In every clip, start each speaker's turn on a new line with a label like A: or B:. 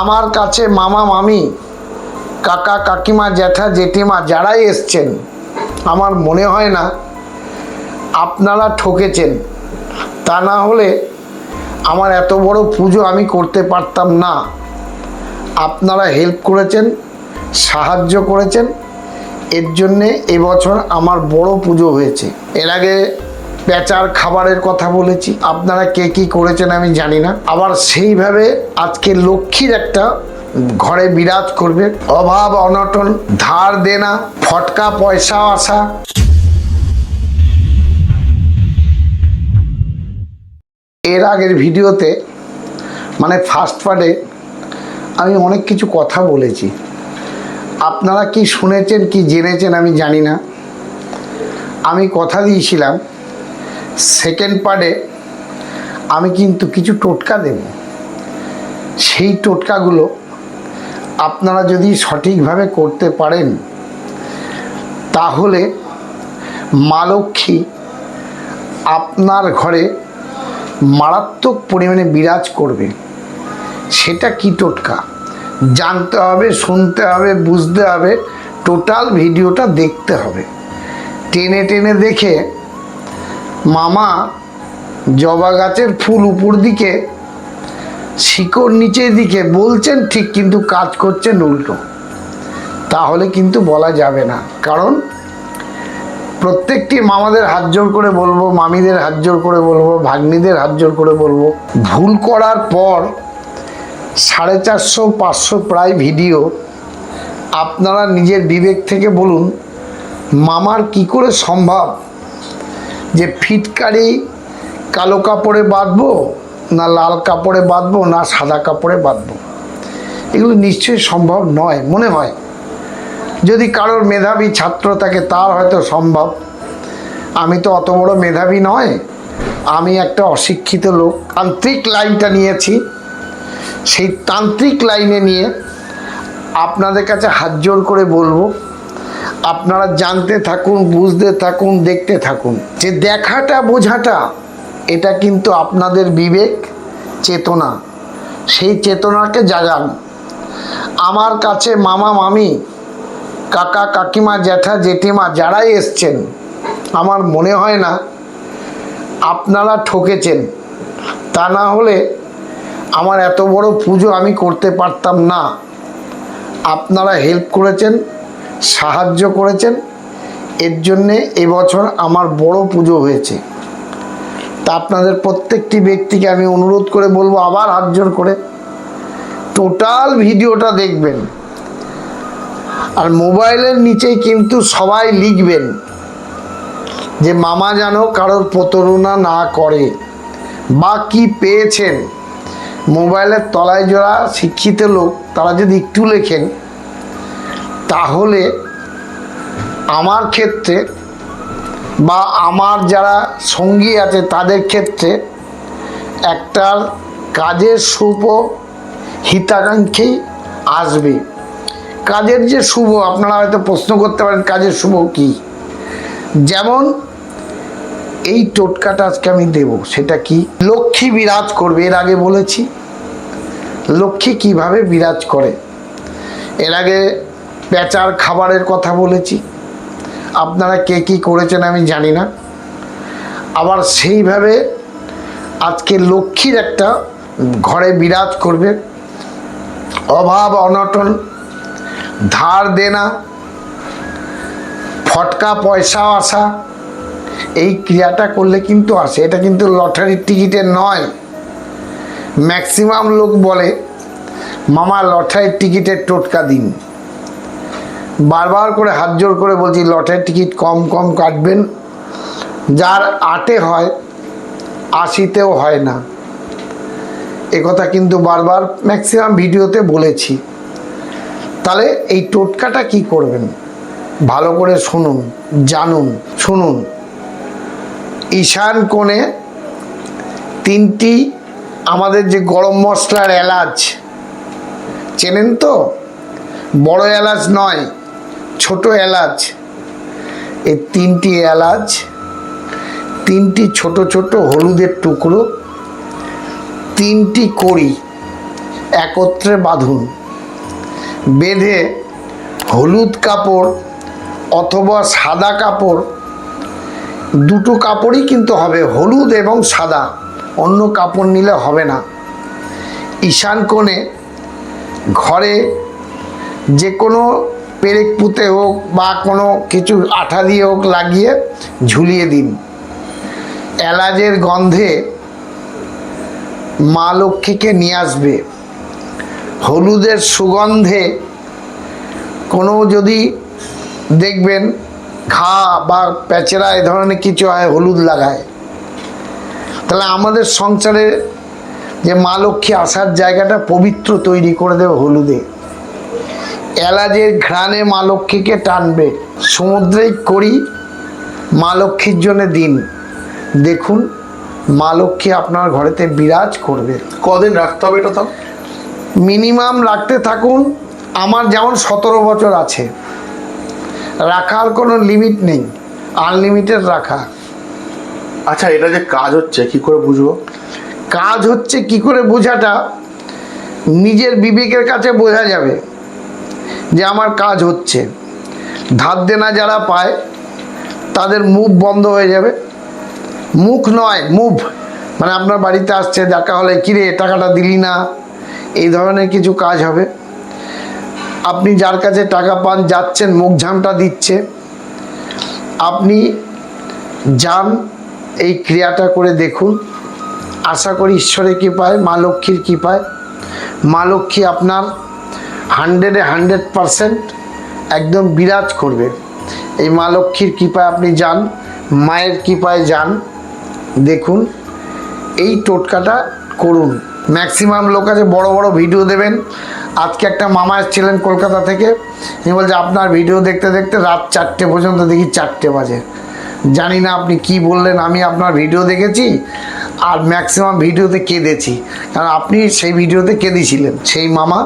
A: আমার কাছে মামা, মামি, কাকা, কাকিমা, জ্যাঠা, জেঠিমা যারাই এসছেন, আমার মনে হয় না আপনারা ঠকেছেন। তা না হলে আমার এত বড় পুজো আমি করতে পারতাম না। আপনারা হেল্প করেছেন, সাহায্য করেছেন, এর জন্যে এবছর আমার বড় পুজো হয়েছে। এর আগে পেঁচার খাবারের কথা বলেছি। আপনারা কে কি করেছেন আমি জানি না। আবার সেইভাবে আজকে লক্ষ্মীর একটা ঘরে বিরাজ করবে। অভাব, অনটন, ধার দেনা, ফটকা, পয়সা আসা। এর আগের ভিডিওতে মানে ফার্স্ট পার্টে আমি অনেক কিছু কথা বলেছি। আপনারা কি শুনেছেন, কি জেনেছেন আমি জানি না। আমি কথা দিয়েছিলাম। সেকেন্ড পার্টে আমি কিন্তু কিছু টোটকা দেব। সেই টোটকাগুলো আপনারা যদি সঠিকভাবে করতে পারেন, তাহলে মা লক্ষ্মী আপনার ঘরে মারাত্মক পরিমাণে বিরাজ করবে। সেটা কি টোটকা? জানতে হবে, শুনতে হবে, বুঝতে হবে, টোটাল ভিডিওটা দেখতে হবে। টেনে টেনে দেখে মামা জবা গাছের ফুল উপর দিকে, শিকড় নিচের দিকে বলছেন, ঠিক কিন্তু কাজ করছেন উল্টো। তাহলে কিন্তু বলা যাবে না। কারণ প্রত্যেকটি মামাদের হাত জোর করে বলব, মামিদের হাত জোর করে বলব, ভাগ্নিদের হাত জোর করে বলব, ভুল করার পর সাড়ে চারশো, পাঁচশো প্রায় ভিডিও আপনারা নিজের বিবেক থেকে বলুন, মামার কি করে সম্ভব? যে ফিটকারি কালো কাপড়ে বাঁধবো না লাল কাপড়ে বাঁধবো না সাদা কাপড়ে বাঁধবো? এগুলো নিশ্চয়ই সম্ভব নয়, মনে হয়। যদি কারোর মেধাবী ছাত্র থাকে, তার হয়তো সম্ভব। আমি তো অত বড় মেধাবী নয়, আমি একটা অশিক্ষিত লোক। তান্ত্রিক লাইনটা নিয়েছি। সেই তান্ত্রিক লাইনে নিয়ে আপনাদের কাছে হাত জোর করে বলব আপনারা জানতে থাকুন, বুঝতে থাকুন, দেখতে থাকুন। যে দেখাটা, বোঝাটা, এটা কিন্তু আপনাদের বিবেক, চেতনা। সেই চেতনাকে জাগান। আমার কাছে মামা, মামি, কাকা, কাকিমা, জ্যাঠা, জেঠিমা যারাই এসছেন, আমার মনে হয় না আপনারা ঠকেছেন। তা না হলে আমার এত বড় পুজো আমি করতে পারতাম না। আপনারা হেল্প করেছেন সাহায্য করেছেন। এর জন্যে এবছর আমার বড় পুজো হয়েছে। তা আপনাদের প্রত্যেকটি ব্যক্তিকে আমি অনুরোধ করে বলব আবার হাত জোর করে টোটাল ভিডিওটা দেখবেন। আর মোবাইলের নিচেই কিন্তু সবাই লিখবেন যে, মামা যেন কারোর প্রতারণা না করে বা কি পেয়েছেন? মোবাইলের তলায় যারা শিক্ষিত লোক, তারা যদি একটু লেখেন তাহলে আমার ক্ষেত্রে বা আমার যারা সঙ্গী আছে তাদের ক্ষেত্রে একটা কাজের শুভ হিতাকাঙ্ক্ষী আসবে। কাজের যে শুভ, আপনারা হয়তো প্রশ্ন করতে পারেন, কাজের শুভ কি? যেমন এই টোটকাটা আজকে আমি দেব, সেটা কি? লক্ষ্মী বিরাজ করবে, এর আগে বলেছি। লক্ষ্মী কীভাবে বিরাজ করে? এর আগে পেঁচার খাবারের কথা বলেছি। আপনারা কে কি করেছেন আমি জানি না। আবার সেইভাবে আজকে লক্ষ্মীর একটা ঘরে বিরাজ করবে। অভাব অনটন, ধার দেনা, ফটকা পয়সা আসা, এই ক্রিয়াটা করলে কিন্তু আসে। এটা কিন্তু লটারির টিকিটের নয়। ম্যাক্সিমাম লোক বলে, মামা, লটারির টিকিটের টোটকা দিন। বারবার করে হাত জোর করে বলছি লটারির টিকিট কম কম কাটবেন। যার আটে হয়, আশিতেও হয় না। কথা কিন্তু বারবার ম্যাক্সিমাম ভিডিওতে বলেছি। তাহলে এই টোটকাটা কি করবেন? ভালো করে শুনুন, জানুন, শুনুন। ঈশান কোণে তিনটি আমাদের যে গরম মশলার এলাচ, চেনেন তো? বড় এলাচ নয় ছোট এলাচ, এই তিনটি এলাচ, তিনটি ছোট ছোট হলুদের টুকরো, তিনটি কড়ি একত্রে বাঁধুন। বেঁধে হলুদ কাপড় অথবা সাদা কাপড়, দুটো কাপড়ই কিন্তু হবে হলুদ এবং সাদা, অন্য কাপড় নিলে হবে না। ঈশান কোণে ঘরে যে কোনো পেরেক পুঁতে হোক বা কোনো কিছু আঠা দিয়ে হোক লাগিয়ে ঝুলিয়ে দিন। এলাচের গন্ধে মা লক্ষ্মীকে নিয়ে আসবে। হলুদের সুগন্ধে কোনো যদি দেখবেন ঘা বা প্যাচেরা এ ধরনের কিছু হয়, হলুদ লাগায়। তাহলে আমাদের সংসারে যে মা লক্ষ্মী আসার জায়গাটা পবিত্র তৈরি করে দেবে হলুদে। এলাচের ঘ্রাণে মা লক্ষ্মীকে টানবে। সমুদ্রেই করি মা লক্ষ্মীর জন্য দিন। দেখুন মা লক্ষ্মী আপনার ঘরেতে বিরাজ করবে।
B: কদিন রাখতে হবে এটা তো
A: মিনিমাম রাখতে থাকুন আমার যেমন সতেরো বছর আছে। রাখার কোনো লিমিট নেই আনলিমিটেড রাখা।
B: আচ্ছা এটা যে কাজ হচ্ছে কি করে বুঝব?
A: কাজ হচ্ছে কি করে বোঝাটা নিজের বিবেকের কাছে বোঝা যাবে। যে আমার কাজ হচ্ছে। ধার দেনা যারা পায়, তাদের মুভ বন্ধ হয়ে যাবে। মুখ নয়, মুভ। মানে আপনার বাড়িতে আসছে, দেখা হলে, কিরে, টাকাটা দিলি না? এই ধরনের কিছু কাজ হবে। আপনি যার কাছে টাকা পান, যাচ্ছেন মুখ ঝামটা দিচ্ছে। আপনি যান, এই ক্রিয়াটা করে দেখুন। আশা করি ঈশ্বরের কৃপায়, মা লক্ষ্মীর কৃপায়। মা লক্ষ্মী আপনার হান্ড্রেডে হান্ড্রেড পারসেন্ট একদম বিরাজ করবে। এই মা লক্ষ্মীর কৃপায় আপনি যান, মায়ের কৃপায় যান, দেখুন, এই টোটকাটা করুন। ম্যাক্সিমাম লোক আছে, বড় বড় ভিডিও দেবেন। আজকে একটা মামা এসেছিলেন কলকাতা থেকে, তিনি বলছে, আপনার ভিডিও দেখতে দেখতে রাত চারটে পর্যন্ত দেখি চারটে বাজে। জানি না আপনি কি বললেন, আমি আপনার ভিডিও দেখেছি, আর ম্যাক্সিমাম ভিডিওতে কেঁদেছি। কারণ আপনি সেই ভিডিওতে কেঁদেছিলেন, সেই মামা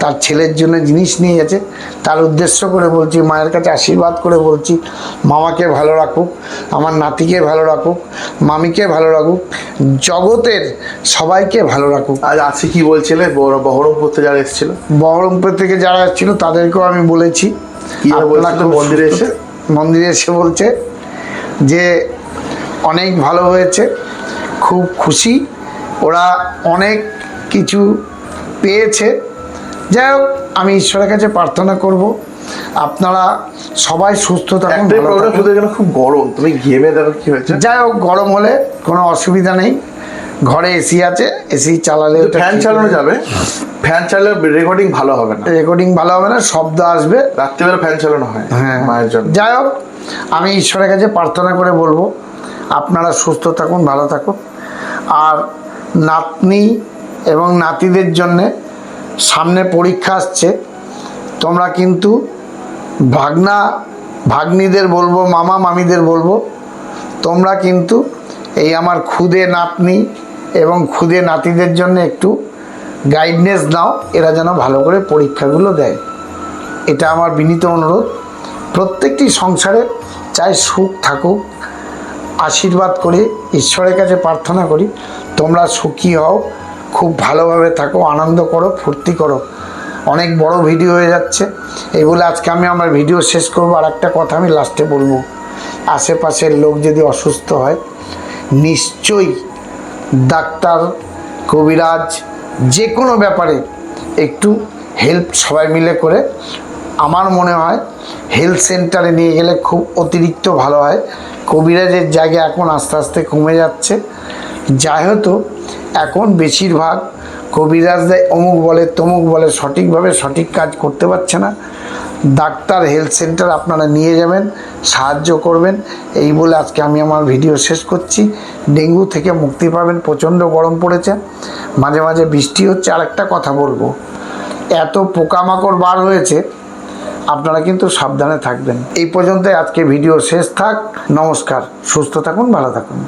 A: তার ছেলের জন্য জিনিস নিয়ে গেছে। তার উদ্দেশ্য করে বলছি মায়ের কাছে আশীর্বাদ করে বলছি মামাকে ভালো রাখুক আমার নাতিকে ভালো রাখুক মামিকে ভালো রাখুক জগতের সবাইকে ভালো রাখুক।
B: আজ আছে কি বলছিলে? বহর- বহরমপুর থেকে যারা এসেছিল?
A: বহরমপুর থেকে যারা এসেছিল তাদেরকেও আমি বলেছি।
B: মন্দিরে এসে?
A: মন্দিরে এসে বলছে যে অনেক ভালো হয়েছে খুব খুশি। ওরা অনেক কিছু পেয়েছে। যাই হোক আমি ঈশ্বরের কাছে প্রার্থনা করব। আপনারা সবাই সুস্থ থাকুন
B: খুব গরম। তুমি ঘেমে দেখো কি হয়েছে।
A: যাই হোক গরম হলে কোনো অসুবিধা নেই। ঘরে এসি আছে এসি চালালে
B: ফ্যান চালানো যাবে। ফ্যান চালালে রেকর্ডিং ভালো হবে না।
A: রেকর্ডিং ভালো হবে না শব্দ আসবে।
B: রাত্রিবেলা ফ্যান চালানো হয়
A: হ্যাঁ।
B: মায়ের জন্য।
A: যাই হোক আমি ঈশ্বরের কাছে প্রার্থনা করে বলব আপনারা সুস্থ থাকুন ভালো থাকুন। আর নাতনি এবং নাতিদের জন্যে সামনে পরীক্ষা আসছে, তোমরা কিন্তু ভাগনা, ভাগ্নিদের বলব, মামা মামিদের বলব, তোমরা কিন্তু এই আমার খুদে নাতনি এবং খুদে নাতিদের জন্য একটু গাইডনেস দাও এরা যেন ভালো করে পরীক্ষাগুলো দেয়। এটা আমার বিনীত অনুরোধ। প্রত্যেকটি সংসারে চাই সুখ থাকুক, আশীর্বাদ করে, ঈশ্বরের কাছে প্রার্থনা করি, তোমরা সুখী হও খুব ভালোভাবে থাকো, আনন্দ করো, ফুর্তি করো। অনেক বড় ভিডিও হয়ে যাচ্ছে। এগুলো আজকে আমি আমার ভিডিও শেষ করব। আর একটা কথা আমি লাস্টে বলব। আশেপাশের লোক যদি অসুস্থ হয়, নিশ্চয়ই ডাক্তার, কবিরাজ যে কোনো ব্যাপারে একটু হেল্প সবাই মিলে করে। আমার মনে হয় হেলথ সেন্টারে নিয়ে গেলে খুব অতিরিক্ত ভালো হয়। কবিরাজের জায়গা এখন আস্তে আস্তে কমে যাচ্ছে। যাই হতো এখন বেশিরভাগ কবিরাজদের অমুক বলে, তমুক বলে, সঠিকভাবে সঠিক কাজ করতে পারছে না। ডাক্তার হেলথ সেন্টার আপনারা নিয়ে যাবেন, সাহায্য করবেন। এই বলে আজকে আমি আমার ভিডিও শেষ করছি। ডেঙ্গু থেকে মুক্তি পাবেন, প্রচণ্ড গরম পড়েছে। মাঝে মাঝে বৃষ্টি হচ্ছে আর একটা কথা বলব। এত পোকামাকড় বার হয়েছে, আপনারা কিন্তু সাবধানে থাকবেন। এই পর্যন্ত আজকে ভিডিও শেষ থাক। নমস্কার, সুস্থ থাকুন, ভালো থাকুন।